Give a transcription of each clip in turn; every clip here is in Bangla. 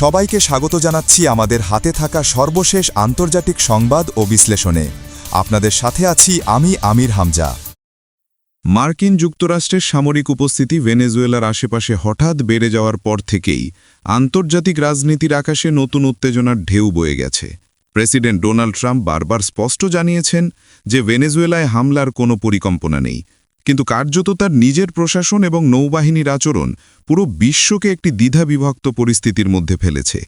সবাইকে স্বাগত জানাচ্ছি আমাদের হাতে থাকা সর্বশেষ আন্তর্জাতিক সংবাদ ও বিশ্লেষণে। আপনাদের সাথে আছি আমি আমির হামজা। মার্কিন যুক্তরাষ্ট্রের সামরিক উপস্থিতি ভেনেজুয়েলার আশেপাশে হঠাৎ বেড়ে যাওয়ার পর থেকেই আন্তর্জাতিক রাজনীতির আকাশে নতুন উত্তেজনার ঢেউ বয়ে গেছে। প্রেসিডেন্ট ডোনাল্ড ট্রাম্প বারবার স্পষ্ট জানিয়েছেন যে ভেনেজুয়েলায় হামলার কোনো পরিকল্পনা নেই। কিন্তু কার্যত তার নিজের প্রশাসন এবং নৌবাহিনীর আচরণ পুরো বিশ্বকে একটি দ্বিধাবিভক্ত পরিস্থিতির মধ্যে ফেলেছে।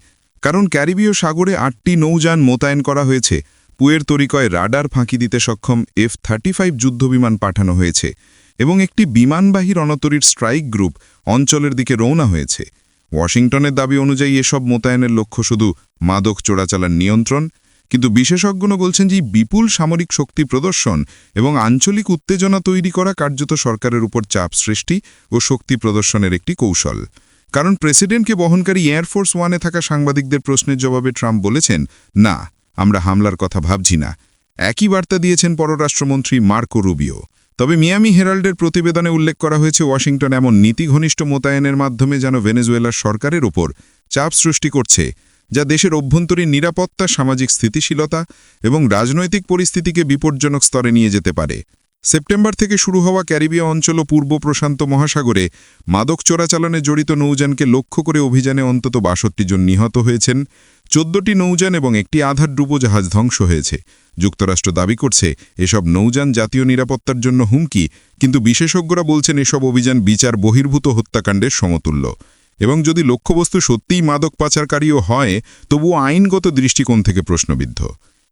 কারণ ক্যারিবীয় সাগরে আটটি নৌযান মোতায়েন করা হয়েছে, পুয়ের তরিকয় রাডার ফাঁকি দিতে সক্ষম এফ থার্টি ফাইভ যুদ্ধবিমান পাঠানো হয়েছে এবং একটি বিমানবাহী রণতরীর স্ট্রাইক গ্রুপ অঞ্চলের দিকে রওনা হয়েছে। ওয়াশিংটনের দাবি অনুযায়ী এসব মোতায়েনের লক্ষ্য শুধু মাদক চোরাচালার নিয়ন্ত্রণ কিন্তু বিশেষজ্ঞরা বলছেন যে বিপুল সামরিক শক্তি প্রদর্শন এবং আঞ্চলিক উত্তেজনা তৈরি করা কার্যত সরকারের উপর চাপ সৃষ্টি ও শক্তি প্রদর্শনের একটি কৌশল। কারণ প্রেসিডেন্টকে বহনকারী এয়ারফোর্স ওয়ানে থাকা সাংবাদিকদের প্রশ্নের জবাবে ট্রাম্প বলেছেন, না, আমরা হামলার কথা ভাবছি না। একই বার্তা দিয়েছেন পররাষ্ট্রমন্ত্রী মার্কো রুবিও। তবে মিয়ামি হেরাল্ডের প্রতিবেদনে উল্লেখ করা হয়েছে, ওয়াশিংটন এমন নীতিঘনিষ্ঠ মোতায়েনের মাধ্যমে যেন ভেনেজুয়েলার সরকারের ওপর চাপ সৃষ্টি করছে। যা দেশের অভ্যন্তরীণ নিরাপত্তা, সামাজিক স্থিতিশীলতা এবং রাজনৈতিক পরিস্থিতিকে বিপজ্জনক স্তরে নিয়ে যেতে পারে। সেপ্টেম্বর থেকে শুরু হওয়া ক্যারিবীয় অঞ্চল ও পূর্ব প্রশান্ত মহাসাগরে মাদক চোরাচালানে জড়িত নৌযানকে লক্ষ্য করে অভিযানে অন্তত বাষট্টি জন নিহত হয়েছেন। চোদ্দটি নৌযান এবং একটি আধার ডুবোজাহাজ ধ্বংস হয়েছে। যুক্তরাষ্ট্র দাবি করছে, এসব নৌযান জাতীয় নিরাপত্তার জন্য হুমকি, কিন্তু বিশেষজ্ঞরা বলছেন এসব অভিযান বিচার বহির্ভূত হত্যাকাণ্ডের সমতুল্য। এবং যদি লক্ষ্যবস্তু সত্যিই মাদক পাচারকারীও হয়, তবুও আইনগত দৃষ্টিকোণ থেকে প্রশ্নবিদ্ধ।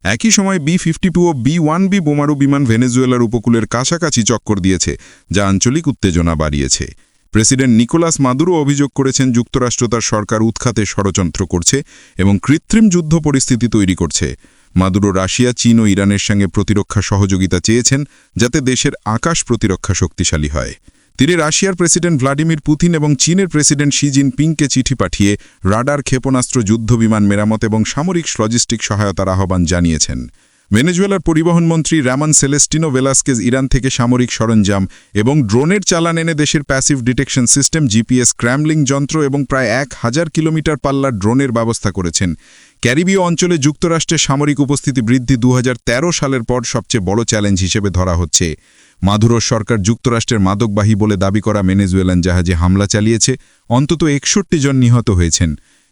একই সময় বি ফিফটি টু ও বি ওয়ান বি বোমারু বিমান ভেনেজুয়েলার উপকূলের কাছাকাছি চক্কর দিয়েছে, যা আঞ্চলিক উত্তেজনা বাড়িয়েছে। প্রেসিডেন্ট নিকোলাস মাদুরো অভিযোগ করেছেন যুক্তরাষ্ট্র তার সরকার উৎখাতে ষড়যন্ত্র করছে এবং কৃত্রিম যুদ্ধ পরিস্থিতি তৈরি করছে। মাদুরো রাশিয়া, চীন ও ইরানের সঙ্গে প্রতিরক্ষা সহযোগিতা চেয়েছেন, যাতে দেশের আকাশ প্রতিরক্ষা শক্তিশালী হয়। তিনি রাশিয়ার প্রেসিডেন্ট ভ্লাদিমির পুতিন এবং চীনের প্রেসিডেন্ট শি জিনপিংকে চিঠি পাঠিয়ে রাডার ক্ষেপণাস্ত্র, যুদ্ধবিমান মেরামত এবং সামরিক লজিস্টিক সহায়তার আহ্বান জানিয়েছেন। ভেনেজুয়েলার পরিবহন মন্ত্রী র্যামান সেলেস্টিনো ভেলাস্কেজ ইরান থেকে সামরিক সরঞ্জাম এবং ড্রোনের চালান এনে দেশের প্যাসিভ ডিটেকশন সিস্টেম, জিপিএস, ক্র্যামলিং যন্ত্র এবং প্রায় এক হাজার কিলোমিটার পাল্লার ড্রোনের ব্যবস্থা করেছেন। ক্যারিবীয় অঞ্চলে যুক্তরাষ্ট্রের সামরিক উপস্থিতি বৃদ্ধি দু হাজার তেরো সালের পর সবচেয়ে বড় চ্যালেঞ্জ হিসেবে ধরা হচ্ছে। মাদুরো সরকার যুক্তরাষ্ট্রের মাদকবাহী বলে দাবি করা মেনেজুয়েলান জাহাজে হামলা চালিয়েছে, অন্তত একষট্টি জন নিহত হয়েছেন।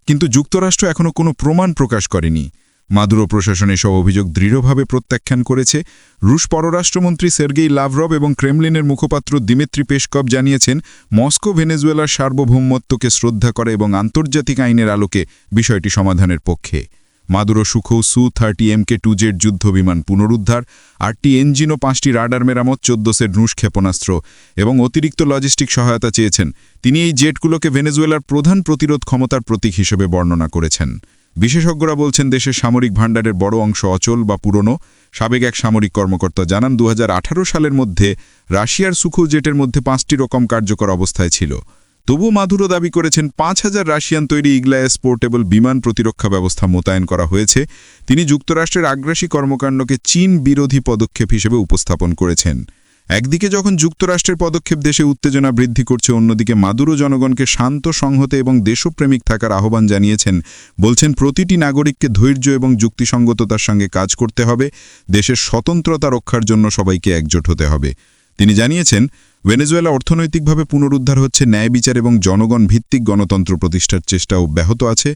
কিন্তু যুক্তরাষ্ট্র এখনও কোনো প্রমাণ প্রকাশ করেনি। মাদুরো প্রশাসন এসব অভিযোগ দৃঢ়ভাবে প্রত্যাখ্যান করেছে। রুশ পররাষ্ট্রমন্ত্রী সের্গেই লাভরভ এবং ক্রেমলিনের মুখপাত্র দিমিত্রি পেশকভ জানিয়েছেন, মস্কো ভেনেজুয়েলার সার্বভৌমত্বকে শ্রদ্ধা করে এবং আন্তর্জাতিক আইনের আলোকে বিষয়টি সমাধানের পক্ষে। মাদুরো সুখৌ সু থার্টি এমকে টু জেড যুদ্ধবিমান পুনরুদ্ধার আটটি এঞ্জিন ও পাঁচটি রাডার মেরামত, চোদ্দ সেট রুশ ক্ষেপণাস্ত্র এবং অতিরিক্ত লজিস্টিক সহায়তা চেয়েছেন। তিনি এই জেটগুলোকে ভেনেজুয়েলার প্রধান প্রতিরোধ ক্ষমতার প্রতীক হিসেবে বর্ণনা করেছেন। বিশেষজ্ঞরা বলছেন দেশের সামরিক ভাণ্ডারের বড় অংশ অচল বা পুরনো। সাবেক এক সামরিক কর্মকর্তা জানান দু হাজার আঠারো সালের মধ্যে রাশিয়ার সুখু জেটের মধ্যে পাঁচটি রকম কার্যকর অবস্থায় ছিল। তবুও মাধুরো দাবি করেছেন পাঁচ হাজার রাশিয়ান তৈরি ইগলায়াস পোর্টেবল বিমান প্রতিরক্ষা ব্যবস্থা মোতায়েন করা হয়েছে। তিনি যুক্তরাষ্ট্রের আগ্রাসী কর্মকাণ্ডকে চীন বিরোধী পদক্ষেপ হিসেবে উপস্থাপন করেছেন। একদিকে যখন যুক্তরাষ্ট্রের পদক্ষেপ দেশে উত্তেজনা বৃদ্ধি করছে, অন্যদিকে মাদুরো জনগণকে শান্ত সংহতে এবং দেশপ্রেমিক থাকার আহ্বান জানিয়েছেন। বলছেন, প্রতিটি নাগরিককে ধৈর্য এবং যুক্তিসঙ্গততার সঙ্গে কাজ করতে হবে। দেশের স্বতন্ত্রতা রক্ষার জন্য সবাইকে একজোট হতে হবে। তিনি জানিয়েছেন, ভেনেজুয়েলা অর্থনৈতিকভাবে পুনরুদ্ধার হচ্ছে ন্যায় বিচার এবং জনগণ ভিত্তিক গণতন্ত্র প্রতিষ্ঠার চেষ্টা অব্যাহত আছে।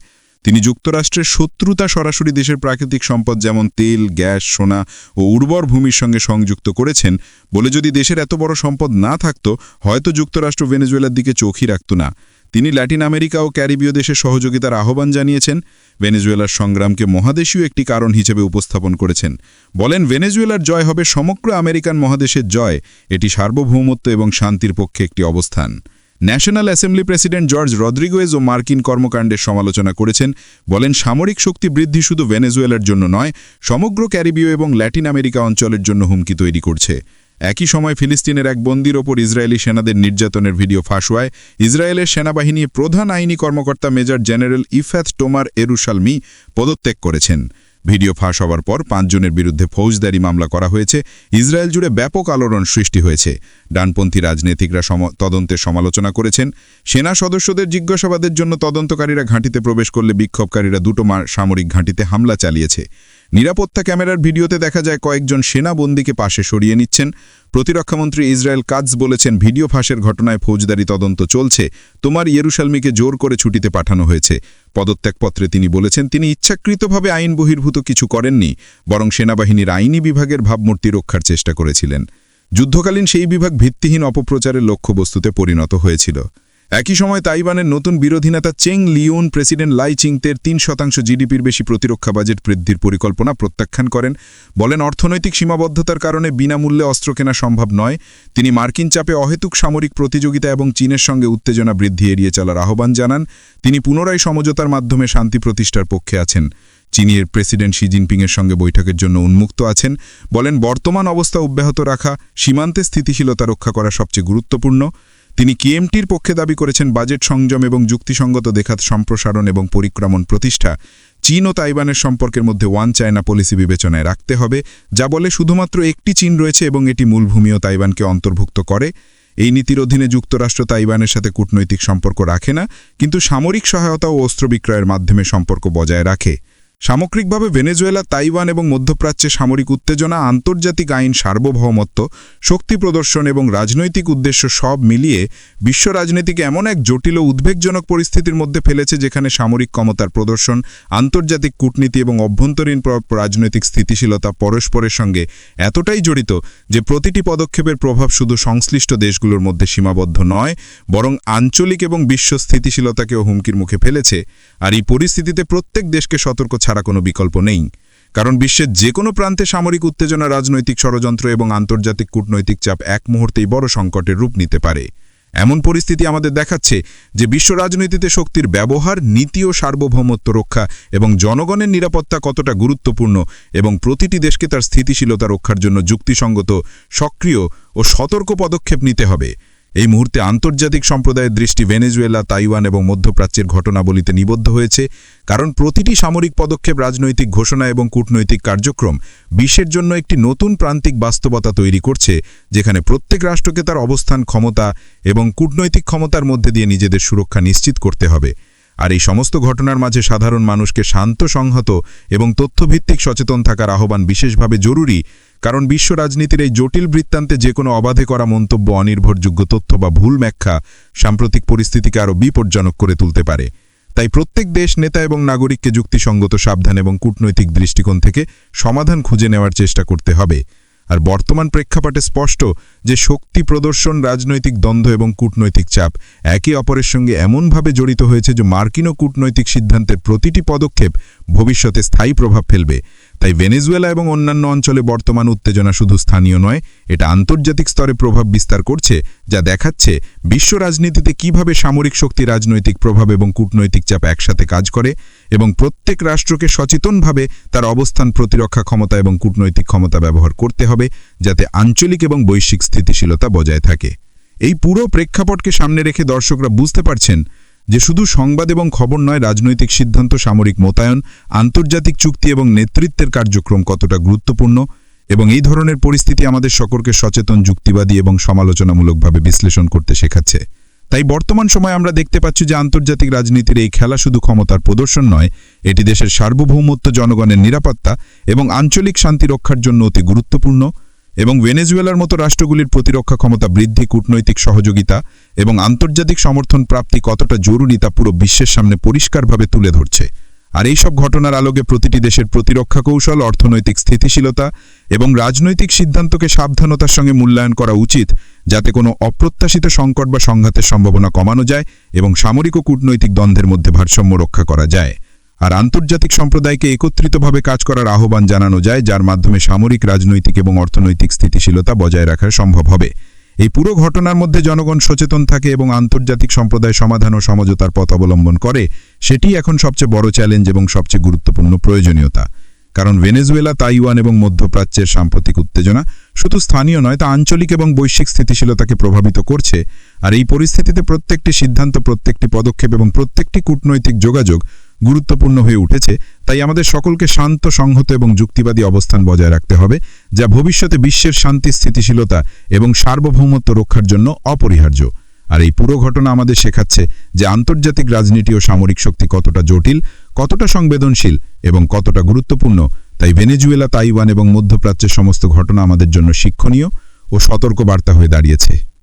তিনি যুক্তরাষ্ট্রের শত্রুতা সরাসরি দেশের প্রাকৃতিক সম্পদ যেমন তেল, গ্যাস, সোনা ও উর্বর ভূমির সঙ্গে সংযুক্ত করেছেন, বলে যদি দেশের এত বড় সম্পদ না থাকত, হয়তো যুক্তরাষ্ট্র ভেনেজুয়েলার দিকে চোখই রাখত না। তিনি ল্যাটিন আমেরিকা ও ক্যারিবীয় দেশের সহযোগিতার আহ্বান জানিয়েছেন, ভেনেজুয়েলার সংগ্রামকে মহাদেশীয় একটি কারণ হিসেবে উপস্থাপন করেছেন। বলেন, ভেনেজুয়েলার জয় হবে সমগ্র আমেরিকান মহাদেশের জয়, এটি সার্বভৌমত্ব এবং শান্তির পক্ষে একটি অবস্থান। National Assembly president Jorge Rodriguez ও মার্কিন কর্মকাণ্ডের সমালোচনা করেছেন। বলেন, সামরিক শক্তি বৃদ্ধি শুধু ভেনেজুয়েলার জন্য নয়, সমগ্র ক্যারিবীয় এবং ল্যাটিন আমেরিকা অঞ্চলের জন্য হুমকি তৈরি করছে। একই সময় ফিলিস্তিনের এক বন্দির ওপর ইসরায়েলি সেনাদের নির্যাতনের ভিডিও ফাঁস হওয়ায় ইসরায়েলের সেনাবাহিনী প্রধান আইনি কর্মকর্তা major general Ifat Tomer Yerushalmi পদত্যাগ করেছেন। ভিডিও ফাঁস হওয়ার পর পাঁচজনের বিরুদ্ধে ফৌজদারি মামলা করা হয়েছে। ইসরায়েল জুড়ে ব্যাপক আলোড়ন সৃষ্টি হয়েছে। ডানপন্থী রাজনীতিকরা তদন্তের সমালোচনা করেছেন। সেনা সদস্যদের জিজ্ঞাসাবাদের জন্য তদন্তকারীরা ঘাঁটিতে প্রবেশ করলে বিক্ষোভকারীরা দুটো সামরিক ঘাঁটিতে হামলা চালিয়েছে। নিরাপত্তা ক্যামেরার ভিডিওতে দেখা যায় কয়েকজন সেনা বন্দীকে পাশে সরিয়ে নিচ্ছেন। প্রতিরক্ষামন্ত্রী ইসরায়েল কাজ বলেছেন, ভিডিও ফাঁসের ঘটনায় ফৌজদারি তদন্ত চলছে। তোমার ইয়েরুশালমিকে জোর করে ছুটিতে পাঠানো হয়েছে। পদত্যাগপত্রে তিনি বলেছেন, তিনি ইচ্ছাকৃতভাবে আইন বহির্ভূত কিছু করেননি, বরং সেনাবাহিনীর আইনি বিভাগের ভাবমূর্তি রক্ষার চেষ্টা করেছিলেন। যুদ্ধকালীন সেই বিভাগ ভিত্তিহীন অপপ্রচারের লক্ষ্যবস্তুতে পরিণত হয়েছিল। একই সময় তাইওয়ানের নতুন বিরোধী নেতা চেং লিওন প্রেসিডেন্ট লাই চিংতের তিন শতাংশ জিডিপির বেশি প্রতিরক্ষা বাজেট বৃদ্ধির পরিকল্পনা প্রত্যাখ্যান করেন। বলেন, অর্থনৈতিক সীমাবদ্ধতার কারণে বিনামূল্যে অস্ত্র কেনা সম্ভব নয়। তিনি মার্কিন চাপে অহেতুক সামরিক প্রতিযোগিতা এবং চীনের সঙ্গে উত্তেজনা বৃদ্ধি এড়িয়ে চলার আহ্বান জানান। তিনি পুনরায় সমঝোতার মাধ্যমে শান্তি প্রতিষ্ঠার পক্ষে আছেন। চীনের প্রেসিডেন্ট শি জিনপিংয়ের সঙ্গে বৈঠকের জন্য উন্মুক্ত আছেন। বলেন, বর্তমান অবস্থা অব্যাহত রাখা, সীমান্তে স্থিতিশীলতা রক্ষা করা সবচেয়ে গুরুত্বপূর্ণ। তিনি কিএমটির পক্ষে দাবি করেছেন বাজেট সংযম এবং যুক্তিসঙ্গত দেখাত সম্প্রসারণ এবং পরিক্রমণ প্রতিষ্ঠা, চীন ও তাইওয়ানের সম্পর্কের মধ্যে ওয়ান চায়না পলিসি বিবেচনায় রাখতে হবে, যা বলে শুধুমাত্র একটি চীন রয়েছে এবং এটি মূলভূমি ও তাইওয়ানকে অন্তর্ভুক্ত করে। এই নীতির অধীনে যুক্তরাষ্ট্র তাইওয়ানের সাথে কূটনৈতিক সম্পর্ক রাখে না, কিন্তু সামরিক সহায়তা ও অস্ত্র বিক্রয়ের মাধ্যমে সম্পর্ক বজায় রাখে। সামগ্রিকভাবে ভেনেজুয়েলা, তাইওয়ান এবং মধ্যপ্রাচ্যে সামরিক উত্তেজনা, আন্তর্জাতিক আইন সার্বভৌমত্ব, শক্তি প্রদর্শন এবং রাজনৈতিক উদ্দেশ্য সব মিলিয়ে বিশ্ব রাজনীতিকে এমন এক জটিল ও উদ্বেগজনক পরিস্থিতির মধ্যে ফেলেছে যেখানে সামরিক ক্ষমতার প্রদর্শন, আন্তর্জাতিক কূটনীতি এবং অভ্যন্তরীণ রাজনৈতিক স্থিতিশীলতা পরস্পরের সঙ্গে এতটাই জড়িত যে প্রতিটি পদক্ষেপের প্রভাব শুধু সংশ্লিষ্ট দেশগুলোর মধ্যে সীমাবদ্ধ নয়, বরং আঞ্চলিক এবং বিশ্ব স্থিতিশীলতাকেও হুমকির মুখে ফেলেছে। আর এই পরিস্থিতিতে প্রত্যেক দেশকে সতর্ক ছাড়া কোনো বিকল্প নেই। কারণ বিশ্বের যে কোনো প্রান্তে সামরিক উত্তেজনা, রাজনৈতিক ষড়যন্ত্র এবং আন্তর্জাতিক কূটনৈতিক চাপ এক মুহূর্তেই বড় সংকটের রূপ নিতে পারে। এমন পরিস্থিতি আমাদের দেখাচ্ছে যে বিশ্ব রাজনীতিতে শক্তির ব্যবহার, নীতি ও সার্বভৌমত্ব রক্ষা এবং জনগণের নিরাপত্তা কতটা গুরুত্বপূর্ণ এবং প্রতিটি দেশকে তার স্থিতিশীলতা রক্ষার জন্য যুক্তিসঙ্গত, সক্রিয় ও সতর্ক পদক্ষেপ নিতে হবে। এই মুহূর্তে আন্তর্জাতিক সম্প্রদায়ের দৃষ্টি ভেনেজুয়েলা, তাইওয়ান এবং মধ্যপ্রাচ্যের ঘটনাবলিতে নিবদ্ধ হয়েছে, কারণ প্রতিটি সামরিক পদক্ষেপ, রাজনৈতিক ঘোষণা এবং কূটনৈতিক কার্যক্রম বিশ্বের জন্য একটি নতুন প্রান্তিক বাস্তবতা তৈরি করছে, যেখানে প্রত্যেক রাষ্ট্রকে তার অবস্থান, ক্ষমতা এবং কূটনৈতিক ক্ষমতার মধ্যে দিয়ে নিজেদের সুরক্ষা নিশ্চিত করতে হবে। আর এই সমস্ত ঘটনার মাঝে সাধারণ মানুষকে শান্ত, সংহত এবং তথ্যভিত্তিক সচেতন থাকার আহ্বান বিশেষভাবে জরুরি কারণ বিশ্ব রাজনীতির এই জটিল বৃত্তান্তে যে কোনো অবাধে করা মন্তব্য, অনির্ভরযোগ্য তথ্য বা ভুল ব্যাখ্যা সাম্প্রতিক পরিস্থিতিকে আরও বিপজ্জনক করে তুলতে পারে। তাই প্রত্যেক দেশ নেতা এবং নাগরিককে যুক্তিসঙ্গত সাবধান এবং কূটনৈতিক দৃষ্টিকোণ থেকে সমাধান খুঁজে নেওয়ার চেষ্টা করতে হবে। আর বর্তমান প্রেক্ষাপটে স্পষ্ট যে শক্তি প্রদর্শন, রাজনৈতিক দ্বন্দ্ব এবং কূটনৈতিক চাপ একে অপরের সঙ্গে এমনভাবে জড়িত হয়েছে যে মার্কিনও কূটনৈতিক সিদ্ধান্তের প্রতিটি পদক্ষেপ ভবিষ্যতে স্থায়ী প্রভাব ফেলবে। তাই ভেনেজুয়েলা এবং অন্যান্য অঞ্চলে বর্তমান উত্তেজনা শুধু স্থানীয় নয়, এটা আন্তর্জাতিক স্তরে প্রভাব বিস্তার করছে, যা দেখাচ্ছে বিশ্ব রাজনীতিতে কীভাবে সামরিক শক্তি, রাজনৈতিক প্রভাব এবং কূটনৈতিক চাপ একসাথে কাজ করে এবং প্রত্যেক রাষ্ট্রকে সচেতনভাবে তার অবস্থান, প্রতিরক্ষা ক্ষমতা এবং কূটনৈতিক ক্ষমতা ব্যবহার করতে হবে যাতে আঞ্চলিক এবং বৈশ্বিক স্থিতিশীলতা বজায় থাকে। এই পুরো প্রেক্ষাপটকে সামনে রেখে দর্শকরা বুঝতে পারছেন যে শুধু সংবাদ এবং খবর নয়, রাজনৈতিক সিদ্ধান্ত, সামরিক মোতায়েন, আন্তর্জাতিক চুক্তি এবং নেতৃত্বের কার্যক্রম কতটা গুরুত্বপূর্ণ এবং এই ধরনের পরিস্থিতি আমাদের সকলকে সচেতন, যুক্তিবাদী এবং সমালোচনামূলকভাবে বিশ্লেষণ করতে শেখাচ্ছে। তাই বর্তমান সময়ে আমরা দেখতে পাচ্ছি যে আন্তর্জাতিক রাজনীতির এই খেলা শুধু ক্ষমতার প্রদর্শন নয়, এটি দেশের সার্বভৌমত্ব, জনগণের নিরাপত্তা এবং আঞ্চলিক শান্তি রক্ষার জন্য অতি গুরুত্বপূর্ণ এবং ভেনেজুয়েলার মতো রাষ্ট্রগুলির প্রতিরক্ষা ক্ষমতা বৃদ্ধি, কূটনৈতিক সহযোগিতা এবং আন্তর্জাতিক সমর্থন প্রাপ্তি কতটা জরুরি তা পুরো বিশ্বের সামনে পরিষ্কারভাবে তুলে ধরছে। আর এইসব ঘটনার আলোকে প্রতিটি দেশের প্রতিরক্ষা কৌশল, অর্থনৈতিক স্থিতিশীলতা এবং রাজনৈতিক সিদ্ধান্তকে সাবধানতার সঙ্গে মূল্যায়ন করা উচিত, যাতে কোনো অপ্রত্যাশিত সংকট বা সংঘাতের সম্ভাবনা কমানো যায় এবং সামরিক ও কূটনৈতিক দ্বন্দ্বের মধ্যে ভারসাম্য রক্ষা করা যায়। আর আন্তর্জাতিক সম্প্রদায়কে একত্রিতভাবে কাজ করার আহ্বান জানানো যায়, যার মাধ্যমে সামরিক, রাজনৈতিক এবং অর্থনৈতিক স্থিতিশীলতা বজায় রাখা সম্ভব হবে। এই পুরো ঘটনার মধ্যে জনগণ সচেতন থাকে এবং আন্তর্জাতিক সম্প্রদায় সমাধান ও সমঝোতার পথ অবলম্বন করে, সেটি এখন সবচেয়ে বড় চ্যালেঞ্জ এবং সবচেয়ে গুরুত্বপূর্ণ প্রয়োজনীয়তা। কারণ ভেনেজুয়েলা, তাইওয়ান এবং মধ্যপ্রাচ্যের সাম্প্রতিক উত্তেজনা শুধু স্থানীয় নয়, তা আঞ্চলিক এবং বৈশ্বিক স্থিতিশীলতাকে প্রভাবিত করছে। আর এই পরিস্থিতিতে প্রত্যেকটি সিদ্ধান্ত, প্রত্যেকটি পদক্ষেপ এবং প্রত্যেকটি কূটনৈতিক যোগাযোগ গুরুত্বপূর্ণ হয়ে উঠেছে, তাই আমাদের সকলকে শান্ত, সংহত এবং যুক্তিবাদী অবস্থান বজায় রাখতে হবে, যা ভবিষ্যতে বিশ্বের শান্তি, স্থিতিশীলতা এবং সার্বভৌমত্ব রক্ষার জন্য অপরিহার্য। আর এই পুরো ঘটনা আমাদের শেখাচ্ছে যে আন্তর্জাতিক রাজনীতি ও সামরিক শক্তি কতটা জটিল, কতটা সংবেদনশীল এবং কতটা গুরুত্বপূর্ণ, তাই ভেনেজুয়েলা, তাইওয়ান এবং মধ্যপ্রাচ্যের সমস্ত ঘটনা আমাদের জন্য শিক্ষণীয় ও সতর্ক বার্তা হয়ে দাঁড়িয়েছে।